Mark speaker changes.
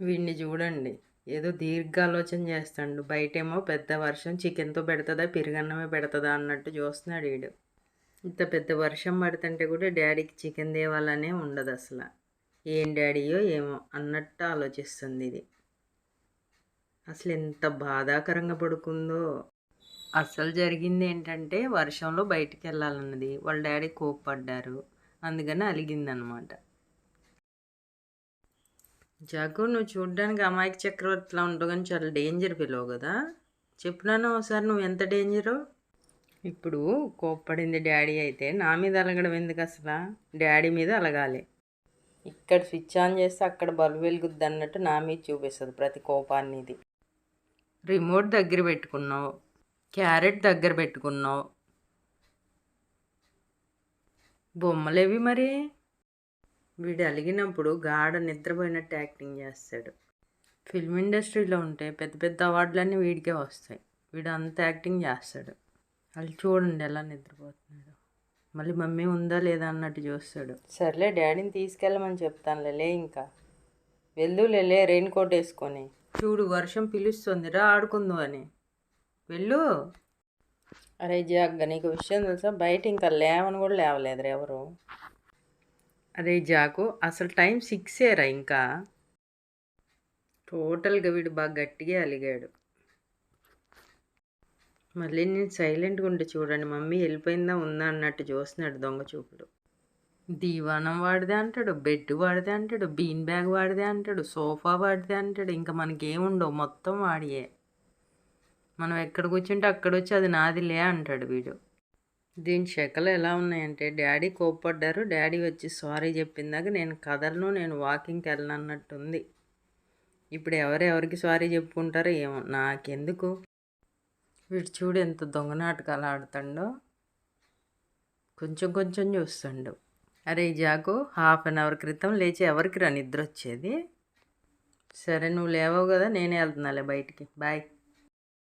Speaker 1: వీడిని చూడండి. ఏదో దీర్ఘాలోచన చేస్తాడు. బయటేమో పెద్ద వర్షం చికెన్తో పెడుతుందా పెరుగన్నమే పెడుతుందా అన్నట్టు చూస్తున్నాడు వీడు ఇంత పెద్ద వర్షం పడుతుంటే కూడా డాడీకి చికెన్ తేవాలనే ఉండదు అసలు. ఏం డాడీయో ఏమో అన్నట్టు ఆలోచిస్తుంది ఇది. అసలు ఎంత బాధాకరంగా పడుకుందో. అసలు జరిగింది ఏంటంటే వర్షంలో బయటికి వెళ్ళాలన్నది. వాళ్ళ డాడీ కోప్పడ్డారు. అందుకని అలిగిందనమాట. జగ్గు నువ్వు చూడ్డానికి అమాయక చక్రవర్తిలా ఉంటావు కానీ చాలా డేంజర్ పిలవు కదా. చెప్పినాను ఒకసారి నువ్వు ఎంత డేంజరు ఇప్పుడు కోప్పడింది డాడీ అయితే నా మీద అలగడం ఎందుకు అసలు? డాడీ మీద అలగాలి. ఇక్కడ స్విచ్ ఆన్ చేస్తే అక్కడ బల్బు వెలుగుద్ది అన్నట్టు నా మీద చూపిస్తుంది ప్రతి కోపాన్ని ఇది. రిమోట్ దగ్గర పెట్టుకున్నావు. క్యారెట్ దగ్గర పెట్టుకున్నావు. బొమ్మలేవి మరి? వీడు అలిగినప్పుడు గాఢ నిద్రపోయినట్టు యాక్టింగ్ చేస్తాడు. ఫిల్మ్ ఇండస్ట్రీలో ఉంటే పెద్ద పెద్ద అవార్డులన్నీ వీడికే వస్తాయి. వీడు అంత యాక్టింగ్ చేస్తాడు. వాళ్ళు చూడండి ఎలా నిద్రపోతున్నాడు. మళ్ళీ మమ్మీ ఉందా లేదా అన్నట్టు చూస్తాడు. సర్లే డాడీని తీసుకెళ్ళమని చెప్తానులే లే ఇంకా. వెళ్ళు లే రెయిన్ కోట్ వేసుకొని. చూడు వర్షం పిలుస్తుంది రా ఆడుకుందు అని. వెళ్ళు. అరే జాగ్గా నీకు విషయం తెలుసా? బయట ఇంకా లేవని కూడా లేవలేదురా ఎవరు. అరే జాకు అసలు టైం సిక్సేరా ఇంకా? టోటల్గా వీడు బాగా గట్టిగా అలిగాడు. మళ్ళీ నేను సైలెంట్గా ఉంటే చూడండి మమ్మీ వెళ్ళిపోయిందా ఉందా అన్నట్టు చూస్తున్నాడు దొంగ చూపుడు. దీవానం వాడిదే అంటాడు బెడ్ వాడిదే అంటాడు బీన్ బ్యాగ్ వాడిదే అంటాడు సోఫా వాడిదే అంటాడు ఇంకా మనకేముండవు మొత్తం వాడియే. మనం ఎక్కడ కూర్చుంటే అక్కడ వచ్చి అది నాదిలే అంటాడు వీడు. దీని శకలు ఎలా ఉన్నాయంటే డాడీ కోప్పడ్డారు. డాడీ వచ్చి సారీ చెప్పిందాక నేను కదలను నేను వాకింగ్కి వెళ్ళను అన్నట్టుంది ఇప్పుడు ఎవరెవరికి సారీ చెప్పుకుంటారో ఏమో నాకెందుకు? వీడు చూడు ఎంత దొంగ నాటకాలు ఆడుతాడో. కొంచెం కొంచెం చూస్తుండు. అరే జాకు హాఫ్ అన్ అవర్ క్రితం లేచి ఎవరికి రా నిద్ర వచ్చేది సరే నువ్వు లేవవు కదా నేనే వెళ్తున్నాలే బయటికి. బాయ్.